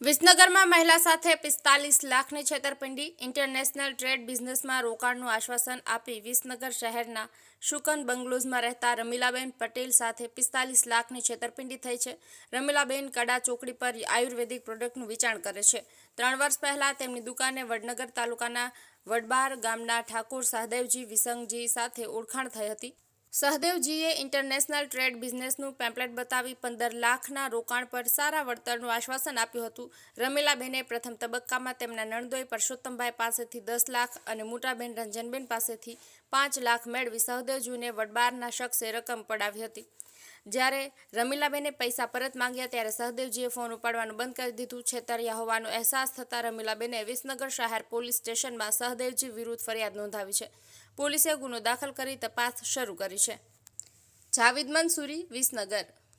વિસનગરમાં મહિલા સાથે પિસ્તાલીસ લાખની છેતરપિંડી. ઇન્ટરનેશનલ ટ્રેડ બિઝનેસમાં રોકાણનું આશ્વાસન આપી વિસનગર શહેરના શુકન બંગલોઝમાં રહેતા રમીલાબેન પટેલ સાથે પિસ્તાલીસ લાખની છેતરપિંડી થઈ છે. રમીલાબેન કડા ચોકડી પર આયુર્વેદિક પ્રોડક્ટનું વેચાણ કરે છે. ત્રણ વર્ષ પહેલાં તેમની દુકાને વડનગર તાલુકાના વડબાર ગામના ઠાકોર સહદેવજી વિસંગજી સાથે ઓળખાણ થઈ હતી. સહદેવજીએ ઇન્ટરનેશનલ ટ્રેડ બિઝનેસનું પેમ્પલેટ બતાવી પંદર લાખના રોકાણ પર સારા વળતરનું આશ્વાસન આપ્યું હતું. રમીલાબેને પ્રથમ તબક્કામાં તેમના નણદોઈ પરસોત્તમભાઈ પાસેથી દસ લાખ અને મોટાબેન રંજનબેન પાસેથી પાંચ લાખ મેળવી સહદેવજીને વડબારના શખ્સે રકમ પડાવી હતી. જ્યારે રમીલાબેને પૈસા પરત માંગ્યા ત્યારે સહદેવજીએ ફોન ઉપાડવાનું બંધ કરી દીધું. છેતર્યા હોવાનો અહેસાસ થતાં રમીલાબેને વિસનગર શહેર પોલીસ સ્ટેશનમાં સહદેવજી વિરુદ્ધ ફરિયાદ નોંધાવી છે. પોલીસે ગુનો દાખલ કરી તપાસ શરૂ કરી છે. જાવિદ મંસૂરી, વિસનગર.